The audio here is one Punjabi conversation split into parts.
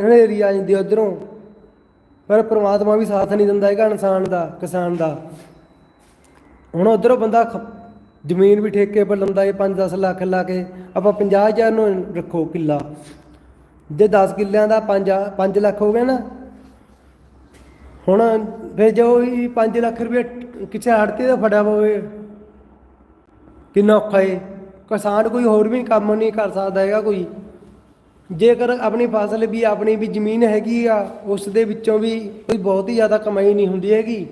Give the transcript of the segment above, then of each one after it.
ਹਨੇਰੀ ਆ ਜਾਂਦੀ ਉਧਰੋਂ। ਪਰ ਪ੍ਰਮਾਤਮਾ ਵੀ ਸਾਥ ਨਹੀਂ ਦਿੰਦਾ ਹੈਗਾ ਇਨਸਾਨ ਦਾ, ਕਿਸਾਨ ਦਾ। ਹੁਣ ਉਧਰੋਂ ਬੰਦਾ ਖ- ਜ਼ਮੀਨ ਵੀ ਠੇਕੇ ਪਰ ਲੰਦਾ ਏ 5-10 ਲੱਖ ਲਾ ਕੇ। ਆਪਾਂ 50000 ਨੂੰ ਰੱਖੋ ਕਿੱਲਾ। ਜੇ 10 ਕਿੱਲਿਆਂ ਦਾ 5 5 ਲੱਖ ਹੋ ਗਿਆ ਨਾ। ਹੁਣ ਫਿਰ ਜੋ ਵੀ 5 ਲੱਖ ਰੁਪਏ ਕਿਸੇ ਆੜਤੀ ਦਾ ਫੜਿਆ ਹੋਵੇ, ਕਿੰਨਾ ਔਖਾ ਏ। ਕਿਸਾਨ ਕੋਈ ਹੋਰ ਵੀ ਕੰਮ ਨਹੀਂ ਕਰ ਸਕਦਾ ਹੈਗਾ ਕੋਈ। ਜੇਕਰ ਆਪਣੀ ਫਸਲ ਵੀ, ਆਪਣੀ ਵੀ ਜ਼ਮੀਨ ਹੈਗੀ ਆ, ਉਸ ਦੇ ਵਿੱਚੋਂ ਵੀ ਕੋਈ ਬਹੁਤ ਹੀ ਜ਼ਿਆਦਾ ਕਮਾਈ ਨਹੀਂ ਹੁੰਦੀ ਹੈਗੀ।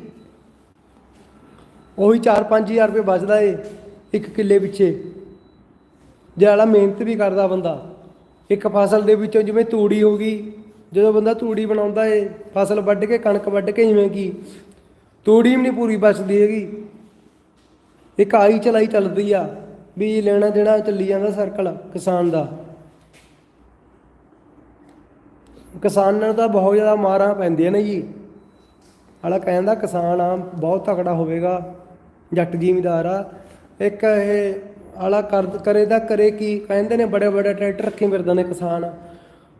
ਉਹੀ 4-5000 ਰੁਪਏ ਬਚਦਾ ਏ, ਇੱਕ ਕਿੱਲੇ ਪਿੱਛੇ। ਜੇ ਮਿਹਨਤ ਵੀ ਕਰਦਾ ਬੰਦਾ। ਇੱਕ ਫਸਲ ਦੇ ਵਿੱਚੋਂ ਜਿਵੇਂ ਤੂੜੀ ਹੋ ਗਈ, ਜਦੋਂ ਬੰਦਾ ਤੂੜੀ ਬਣਾਉਂਦਾ ਏ, ਫਸਲ ਵੱਢ ਕੇ, ਕਣਕ ਵੱਢ ਕੇ ਜਿਵੇਂ ਕੀ, ਤੂੜੀ ਵੀ ਨਹੀਂ ਪੂਰੀ ਬਚਦੀ ਹੈਗੀ। ਇੱਕ ਆਈ ਚਲਾਈ ਚੱਲਦੀ ਆ ਵੀ ਲੈਣਾ ਦੇਣਾ ਚੱਲੀ ਜਾਂਦਾ ਸਰਕਲ ਕਿਸਾਨ ਦਾ। ਕਿਸਾਨਾਂ ਨੂੰ ਤਾਂ ਬਹੁਤ ਜ਼ਿਆਦਾ ਮਾਰਾਂ ਪੈਂਦੀਆਂ ਨੇ ਜੀ। ਹਾਲਾ ਕਹਿੰਦਾ ਕਿਸਾਨ ਆ ਬਹੁਤ ਤਕੜਾ ਹੋਵੇਗਾ, ਜੱਟ ਜ਼ਿਮੀਦਾਰ ਆ। ਇੱਕ ਇਹ ਹਾਲਾ ਕਰੇ ਦਾ ਕਰੇ ਕੀ, ਕਹਿੰਦੇ ਨੇ ਬੜੇ ਬੜੇ ਟਰੈਕਟਰ ਰੱਖੇ ਫਿਰਦੇ ਨੇ ਕਿਸਾਨ।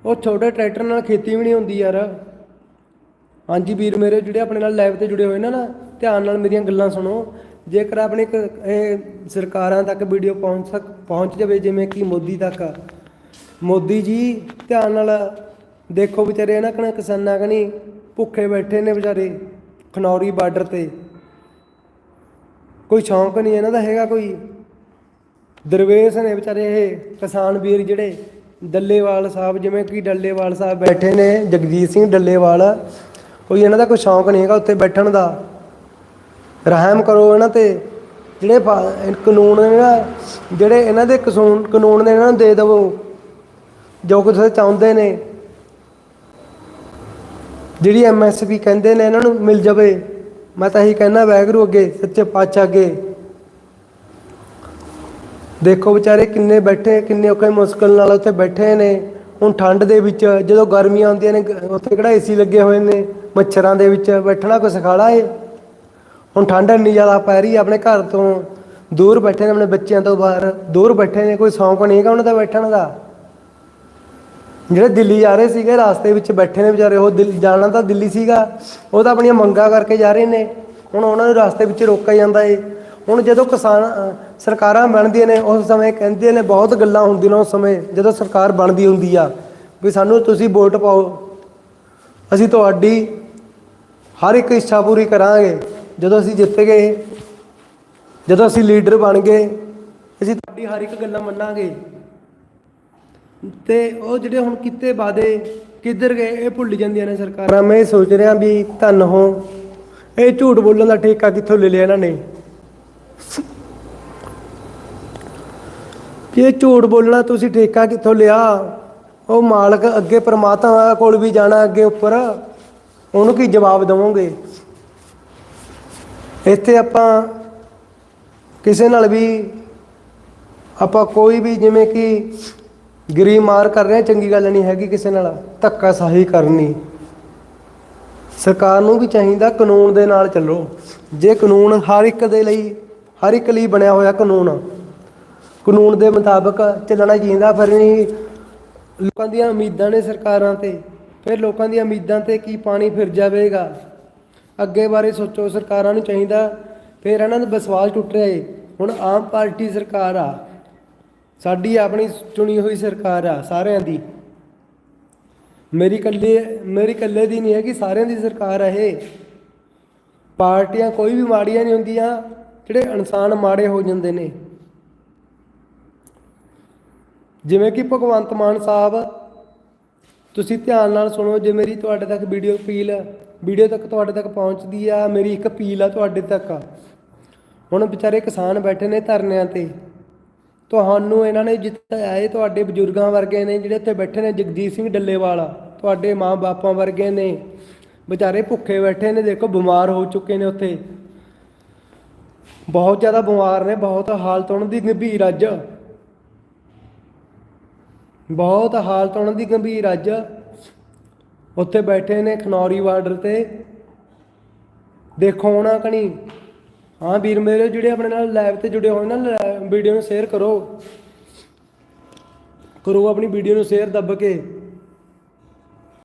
ਉਹ ਛੋਟੇ ਟਰੈਕਟਰ ਨਾਲ ਖੇਤੀ ਵੀ ਨਹੀਂ ਹੁੰਦੀ ਯਾਰ। ਹਾਂਜੀ ਵੀਰ ਮੇਰੇ ਜਿਹੜੇ ਆਪਣੇ ਨਾਲ ਲਾਈਵ ਤੇ ਜੁੜੇ ਹੋਏ ਨੇ ਨਾ, ਧਿਆਨ ਨਾਲ ਮੇਰੀਆਂ ਗੱਲਾਂ ਸੁਣੋ। ਜੇਕਰ ਆਪਣੇ ਕ- ਇਹ ਸਰਕਾਰਾਂ ਤੱਕ ਵੀਡੀਓ ਪਹੁੰਚ ਸਕ, ਪਹੁੰਚ ਜਾਵੇ, ਜਿਵੇਂ ਕਿ ਮੋਦੀ ਤੱਕ। ਮੋਦੀ ਜੀ, ਧਿਆਨ ਨਾਲ ਦੇਖੋ ਵਿਚਾਰੇ, ਇਹਨਾਂ ਕਣ ਕਿਸਾਨਾਂ ਕਣੀ ਭੁੱਖੇ ਬੈਠੇ ਨੇ ਵਿਚਾਰੇ, ਖਨੌਰੀ ਬਾਰਡਰ ਤੇ। ਕੋਈ ਸ਼ੌਂਕ ਨਹੀਂ ਇਹਨਾਂ ਦਾ ਹੈਗਾ ਕੋਈ। ਦਰਵੇਸ਼ ਨੇ ਵਿਚਾਰੇ ਇਹ ਕਿਸਾਨ ਵੀਰ ਜਿਹੜੇ ਡੱਲੇਵਾਲ ਸਾਹਿਬ, ਜਿਵੇਂ ਕਿ ਡੱਲੇਵਾਲ ਸਾਹਿਬ ਬੈਠੇ ਨੇ, ਜਗਜੀਤ ਸਿੰਘ ਡੱਲੇਵਾਲ, ਕੋਈ ਇਹਨਾਂ ਦਾ ਕੋਈ ਸ਼ੌਂਕ ਨਹੀਂ ਹੈਗਾ ਉੱਥੇ ਬੈਠਣ ਦਾ। ਰਹਿਮ ਕਰੋ ਇਹਨਾਂ ਤੇ। ਜਿਹੜੇ ਫਾ- ਕਾਨੂੰਨ ਨੇ ਨਾ, ਜਿਹੜੇ ਇਹਨਾਂ ਦੇ ਕਸੂਨ, ਕਾਨੂੰਨ ਨੇ ਇਹਨਾਂ ਨੂੰ ਦੇ ਦੇਵੋ। ਜੋ ਕੁਝ ਚਾਹੁੰਦੇ ਨੇ। ਜਿਹੜੀ ਐਮਐਸਪੀ ਕਹਿੰਦੇ ਨੇ, ਇਹਨਾਂ ਨੂੰ ਮਿਲ ਜਾਵੇ। ਮੈਂ ਤਾਂ ਇਹੀ ਕਹਿਣਾ ਵੈਗਰੂ ਅੱਗੇ, ਸੱਚੇ ਪਾਤਸ਼ਾਹ ਅੱਗੇ। ਦੇਖੋ ਵਿਚਾਰੇ ਕਿੰਨੇ ਬੈਠੇ, ਕਿੰਨੇ ਔਖੇ ਮੁਸ਼ਕਲ ਨਾਲ ਉੱਥੇ ਬੈਠੇ ਨੇ। ਹੁਣ ਠੰਡ ਦੇ ਵਿੱਚ, ਜਦੋਂ ਗਰਮੀਆਂ ਆਉਂਦੀਆਂ ਨੇ ਉੱਥੇ ਕਿਹੜਾ ਏਸੀ ਲੱਗੇ ਹੋਏ ਨੇ, ਮੱਛਰਾਂ ਦੇ ਵਿੱਚ, ਬੈਠਣਾ ਕੋਈ ਸਿਖਾਲਾ ਏ। ਹੁਣ ਠੰਡ ਇੰਨੀ ਜ਼ਿਆਦਾ ਪੈ ਰਹੀ ਹੈ ਆਪਣੇ ਘਰ ਤੋਂ। ਦੂਰ ਬੈਠੇ ਨੇ ਆਪਣੇ ਬੱਚਿਆਂ ਤੋਂ ਬਾਹਰ। ਦੂਰ ਬੈਠੇ ਨੇ, ਕੋਈ ਸ਼ੌਂਕ ਨਹੀਂ ਹੈਗਾ ਉਹਨਾਂ ਦਾ ਬੈਠਣ ਦਾ। ਜਿਹੜੇ ਦਿੱਲੀ ਜਾ ਰਹੇ ਸੀਗੇ, ਰਾਸਤੇ ਵਿੱਚ ਬੈਠੇ ਨੇ ਵਿਚਾਰੇ, ਉਹ ਦਿੱਲੀ, ਜਾਣਾ ਤਾਂ ਦਿੱਲੀ ਸੀਗਾ। ਉਹ ਤਾਂ ਆਪਣੀਆਂ ਮੰਗਾਂ ਕਰਕੇ ਜਾ ਰਹੇ ਨੇ। ਹੁਣ ਉਹਨਾਂ ਨੂੰ ਰਾਸਤੇ ਵਿੱਚ ਰੋਕਿਆ ਜਾਂਦਾ ਏ। ਹੁਣ ਜਦੋਂ ਕਿਸਾਨ ਸਰਕਾਰਾਂ ਬਣਦੀਆਂ ਨੇ, ਉਸ ਸਮੇਂ ਕਹਿੰਦੇ ਨੇ, ਬਹੁਤ ਗੱਲਾਂ ਹੁੰਦੀਆਂ ਨੇ ਉਸ ਸਮੇਂ, ਜਦੋਂ ਸਰਕਾਰ ਬਣਦੀ ਹੁੰਦੀ ਆ, ਵੀ ਸਾਨੂੰ ਤੁਸੀਂ ਵੋਟ ਪਾਓ। ਅਸੀਂ ਤੁਹਾਡੀ ਹਰ ਇੱਕ ਇੱਛਾ ਪੂਰੀ ਕਰਾਂਗੇ। ਜਦੋਂ ਅਸੀਂ ਜਿੱਤ ਗਏ, ਜਦੋਂ ਅਸੀਂ ਲੀਡਰ ਬਣ ਗਏ, ਅਸੀਂ ਤੁਹਾਡੀ ਹਰ ਇੱਕ ਗੱਲਾਂ ਮੰਨਾਂਗੇ। ਤੇ ਉਹ ਜਿਹੜੇ ਹੁਣ ਕਿਤੇ ਵਾਦੇ ਕਿੱਧਰ ਗਏ, ਇਹ ਭੁੱਲ ਜਾਂਦੀਆਂ ਨੇ ਸਰਕਾਰਾਂ। ਮੈਂ ਇਹ ਸੋਚ ਰਿਹਾ ਵੀ ਧੰਨ ਹੋ, ਇਹ ਝੂਠ ਬੋਲਣ ਦਾ ਠੇਕਾ ਕਿੱਥੋਂ ਲੈ ਲਿਆ ਇਹਨਾਂ ਨੇ? ਇਹ ਝੂਠ ਬੋਲਣਾ ਤੁਸੀਂ ਠੇਕਾ ਕਿੱਥੋਂ ਲਿਆ? ਉਹ ਮਾਲਕ ਅੱਗੇ ਪ੍ਰਮਾਤਮਾ ਕੋਲ ਵੀ ਜਾਣਾ ਅੱਗੇ ਉੱਪਰ, ਉਹਨੂੰ ਕੀ ਜਵਾਬ ਦੇਵੋਗੇ? ਇੱਥੇ ਆਪਾਂ ਕਿਸੇ ਨਾਲ ਵੀ ਆਪਾਂ ਕੋਈ ਵੀ ਜਿਵੇਂ ਕਿ ਗਰੀਬ ਮਾਰ ਕਰ ਰਿਹਾ, ਚੰਗੀ ਗੱਲ ਨਹੀਂ ਹੈਗੀ ਕਿਸੇ ਨਾਲ। ਧੱਕਾ ਸਾਹੀ ਕਰਨੀ। ਸਰਕਾਰ ਨੂੰ ਵੀ ਚਾਹੀਦਾ ਕਾਨੂੰਨ ਦੇ ਨਾਲ ਚੱਲੋ। ਜੇ ਕਾਨੂੰਨ ਹਰ ਇੱਕ ਦੇ ਲਈ, ਹਰ ਇੱਕ ਲਈ ਬਣਿਆ ਹੋਇਆ ਕਾਨੂੰਨ ਕਾਨੂੰਨ ਦੇ ਮੁਤਾਬਕ ਚੱਲਣਾ ਚਾਹੀਦਾ ਫਿਰ ਨਹੀਂ, ਲੋਕਾਂ ਦੀਆਂ ਉਮੀਦਾਂ ਨੇ ਸਰਕਾਰਾਂ ਤੇ। ਫਿਰ ਲੋਕਾਂ ਦੀਆਂ ਉਮੀਦਾਂ ਤੇ ਕੀ ਪਾਣੀ ਫਿਰ ਜਾਵੇਗਾ? ਅੱਗੇ ਬਾਰੇ ਸੋਚੋ, ਸਰਕਾਰਾਂ ਨੂੰ ਚਾਹੀਦਾ, ਫਿਰ ਇਹਨਾਂ ਦਾ ਵਿਸ਼ਵਾਸ ਟੁੱਟ ਰਿਹਾ ਏ। ਹੁਣ ਆਮ ਪਾਰਟੀ ਸਰਕਾਰ ਆ ਸਾਡੀ ਆਪਣੀ ਚੁਣੀ ਹੋਈ ਸਰਕਾਰ ਆ, ਸਾਰਿਆਂ ਦੀ। ਮੇਰੀ ਕੱਲੇ ਮੇਰੀ ਕੱਲੇ ਦੀ ਨਹੀਂ ਹੈ ਕਿ ਸਾਰਿਆਂ ਦੀ ਸਰਕਾਰ ਹੈ ਇਹ। ਪਾਰਟੀਆਂ ਕੋਈ ਵੀ ਮਾੜੀਆਂ ਨਹੀਂ ਹੁੰਦੀਆਂ, ਜਿਹੜੇ ਇਨਸਾਨ ਮਾੜੇ ਹੋ ਜਾਂਦੇ ਨੇ। ਜਿਵੇਂ ਕਿ ਭਗਵੰਤ ਮਾਨ ਸਾਹਿਬ, ਤੁਸੀਂ ਧਿਆਨ ਨਾਲ ਸੁਣੋ, ਜੇ ਮੇਰੀ ਤੁਹਾਡੇ ਤੱਕ ਵੀਡੀਓ ਅਪੀਲ ਵੀਡੀਓ ਤੱਕ ਤੁਹਾਡੇ ਤੱਕ ਪਹੁੰਚਦੀ ਆ, ਮੇਰੀ ਇੱਕ ਅਪੀਲ ਆ ਤੁਹਾਡੇ ਤੱਕ। ਹੁਣ ਵਿਚਾਰੇ ਕਿਸਾਨ ਬੈਠੇ ਨੇ ਧਰਨਿਆਂ ਤੇ। ਤੁਹਾਨੂੰ ਇਹਨਾਂ ਨੇ ਜਿੱਤਾਇਆ ਇਹ ਤੁਹਾਡੇ ਬਜ਼ੁਰਗਾਂ ਵਰਗੇ ਨੇ ਜਿਹੜੇ ਉੱਥੇ ਬੈਠੇ ਨੇ, ਜਗਜੀਤ ਸਿੰਘ ਡੱਲੇਵਾਲ, ਤੁਹਾਡੇ ਮਾਂ-ਬਾਪਾਂ ਵਰਗੇ ਨੇ, ਵਿਚਾਰੇ ਭੁੱਖੇ ਬੈਠੇ ਨੇ, ਦੇਖੋ ਬਿਮਾਰ ਹੋ ਚੁੱਕੇ ਨੇ ਉੱਥੇ। ਬਹੁਤ ਜ਼ਿਆਦਾ ਬਿਮਾਰ ਨੇ, ਬਹੁਤ ਹਾਲਤ ਉਹਨਾਂ ਦੀ ਗੰਭੀਰ ਅੱਜ। ਬਹੁਤ ਹਾਲਤ ਉਹਨਾਂ ਦੀ ਗੰਭੀਰ ਅੱਜ। ਉੱਥੇ ਬੈਠੇ ਨੇ ਖਨੌਰੀ ਬਾਰਡਰ ਤੇ। ਦੇਖੋ ਉਹਨਾਂ ਕਣੀ ਹਾਂ ਵੀਰ ਮੇਰੇ ਜਿਹੜੇ ਆਪਣੇ ਨਾਲ ਲਾਈਵ ਤੇ ਜੁੜੇ ਹੋਏ ਨਾ ਵੀਡੀਓ ਨੂੰ ਸ਼ੇਅਰ ਕਰੋ। ਕਰੋ ਆਪਣੀ ਵੀਡੀਓ ਨੂੰ ਸ਼ੇਅਰ ਦੱਬ ਕੇ।